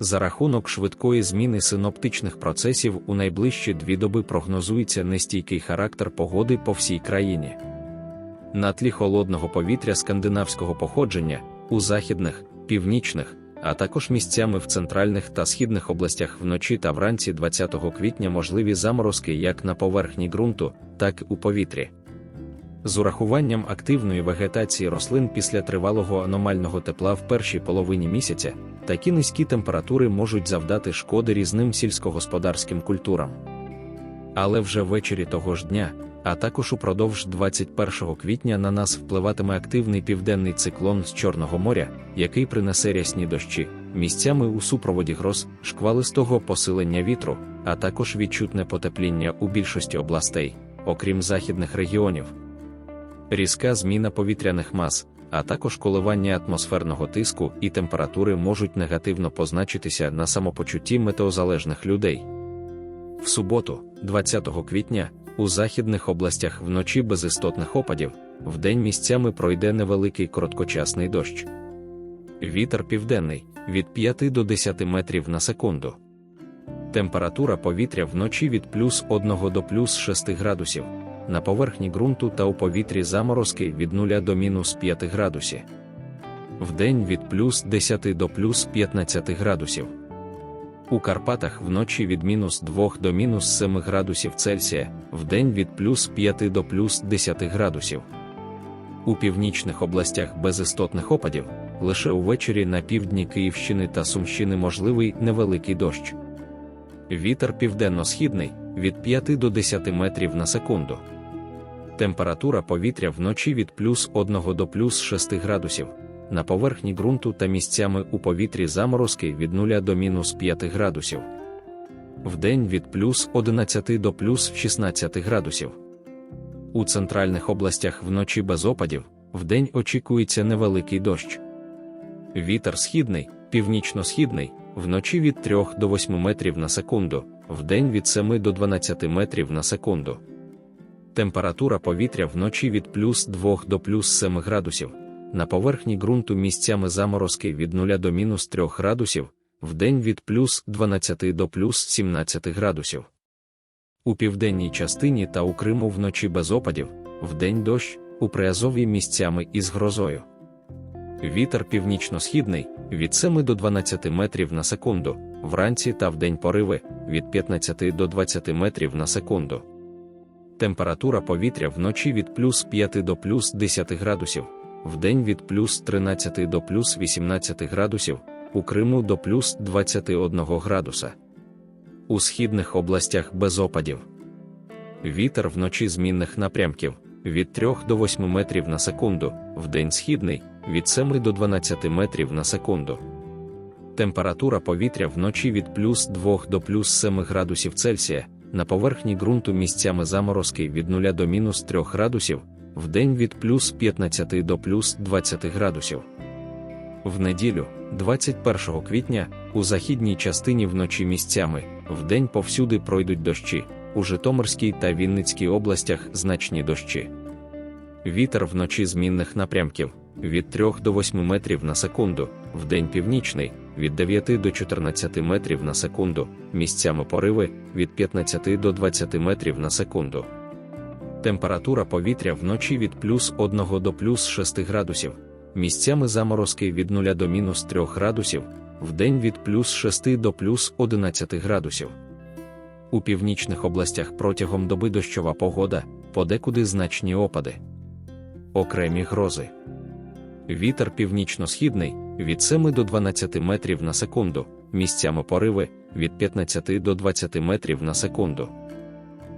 За рахунок швидкої зміни синоптичних процесів у найближчі дві доби прогнозується нестійкий характер погоди по всій країні. На тлі холодного повітря скандинавського походження у західних, північних, а також місцями в центральних та східних областях вночі та вранці 20 квітня можливі заморозки як на поверхні ґрунту, так і у повітрі. З урахуванням активної вегетації рослин після тривалого аномального тепла в першій половині місяця, такі низькі температури можуть завдати шкоди різним сільськогосподарським культурам. Але вже ввечері того ж дня, а також упродовж 21 квітня на нас впливатиме активний південний циклон з Чорного моря, який принесе рясні дощі, місцями у супроводі гроз, шквалистого посилення вітру, а також відчутне потепління у більшості областей, окрім західних регіонів. Різка зміна повітряних мас, а також коливання атмосферного тиску і температури можуть негативно позначитися на самопочутті метеозалежних людей. В суботу, 20 квітня, у західних областях вночі без істотних опадів, вдень місцями пройде невеликий короткочасний дощ. Вітер південний від 5 до 10 метрів на секунду. Температура повітря вночі від плюс 1 до плюс 6 градусів на поверхні ґрунту та у повітрі заморозки від 0 до мінус 5 градусів. Вдень від плюс 10 до плюс 15 градусів. У Карпатах вночі від мінус 2 до мінус 7 градусів Цельсія, вдень від плюс 5 до плюс 10 градусів. У північних областях без істотних опадів, лише увечері на півдні Київщини та Сумщини можливий невеликий дощ. Вітер південно-східний від 5 до 10 метрів на секунду. Температура повітря вночі від плюс 1 до плюс 6 градусів, на поверхні ґрунту та місцями у повітрі заморозки від 0 до мінус 5 градусів. Вдень від плюс 11 до плюс 16 градусів. У центральних областях вночі без опадів, вдень очікується невеликий дощ. Вітер східний, північно-східний, вночі від 3 до 8 метрів на секунду, вдень від 7 до 12 метрів на секунду. Температура повітря вночі від плюс 2 до плюс 7 градусів, на поверхні ґрунту місцями заморозки від 0 до мінус 3 градусів, вдень від плюс 12 до плюс 17 градусів. У південній частині та у Криму вночі без опадів, вдень дощ, у Приазов'ї місцями із грозою. Вітер північно-східний від 7 до 12 метрів на секунду, вранці та вдень пориви від 15 до 20 метрів на секунду. Температура повітря вночі від плюс 5 до плюс 10 градусів, вдень від плюс 13 до плюс 18 градусів, у Криму до плюс 21 градуса. У східних областях без опадів. Вітер вночі змінних напрямків від 3 до 8 метрів на секунду, вдень східний від 7 до 12 метрів на секунду. Температура повітря вночі від плюс 2 до плюс 7 градусів Цельсія, на поверхні ґрунту місцями заморозки від 0 до мінус 3 градусів, вдень від плюс 15 до плюс 20 градусів. В неділю, 21 квітня, у західній частині вночі місцями, вдень повсюди пройдуть дощі, у Житомирській та Вінницькій областях значні дощі. Вітер вночі змінних напрямків від 3 до 8 метрів на секунду, вдень північний, від 9 до 14 метрів на секунду, місцями пориви від 15 до 20 метрів на секунду. Температура повітря вночі від плюс 1 до плюс 6 градусів, місцями заморозки від 0 до мінус 3 градусів, вдень від плюс 6 до плюс 11 градусів. У північних областях протягом доби дощова погода, подекуди значні опади. Окремі грози. Вітер північно-східний від 7 до 12 метрів на секунду, місцями пориви від 15 до 20 метрів на секунду.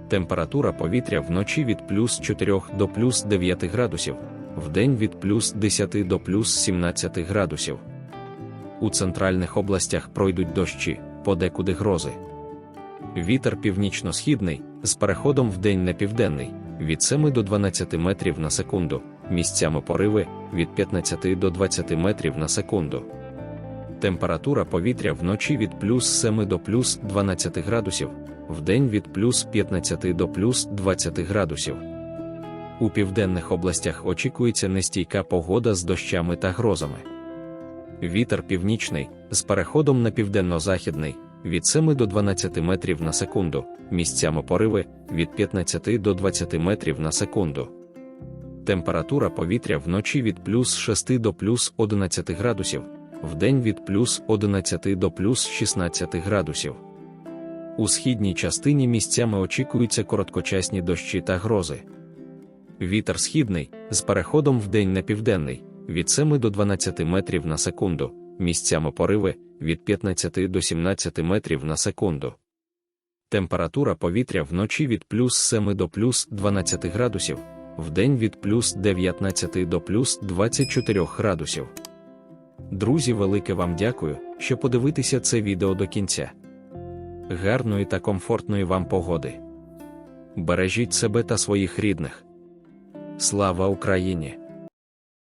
Температура повітря вночі від плюс 4 до плюс 9 градусів, вдень від плюс 10 до плюс 17 градусів. У центральних областях пройдуть дощі, подекуди грози. Вітер північно-східний з переходом вдень на південний від 7 до 12 метрів на секунду, місцями пориви від 15 до 20 метрів на секунду. Температура повітря вночі від плюс 7 до плюс 12 градусів, вдень від плюс 15 до плюс 20 градусів. У південних областях очікується нестійка погода з дощами та грозами. Вітер північний з переходом на південно-західний від 7 до 12 метрів на секунду, місцями пориви від 15 до 20 метрів на секунду. Температура повітря вночі від плюс 6 до плюс 11 градусів, вдень від плюс 11 до плюс 16 градусів. У східній частині місцями очікуються короткочасні дощі та грози. Вітер східний з переходом вдень на південний від 7 до 12 метрів на секунду, місцями пориви від 15 до 17 метрів на секунду. Температура повітря вночі від плюс 7 до плюс 12 градусів, вдень від плюс 19 до плюс 24 градусів. Друзі, велике вам дякую, що подивитися це відео до кінця. Гарної та комфортної вам погоди. Бережіть себе та своїх рідних. Слава Україні!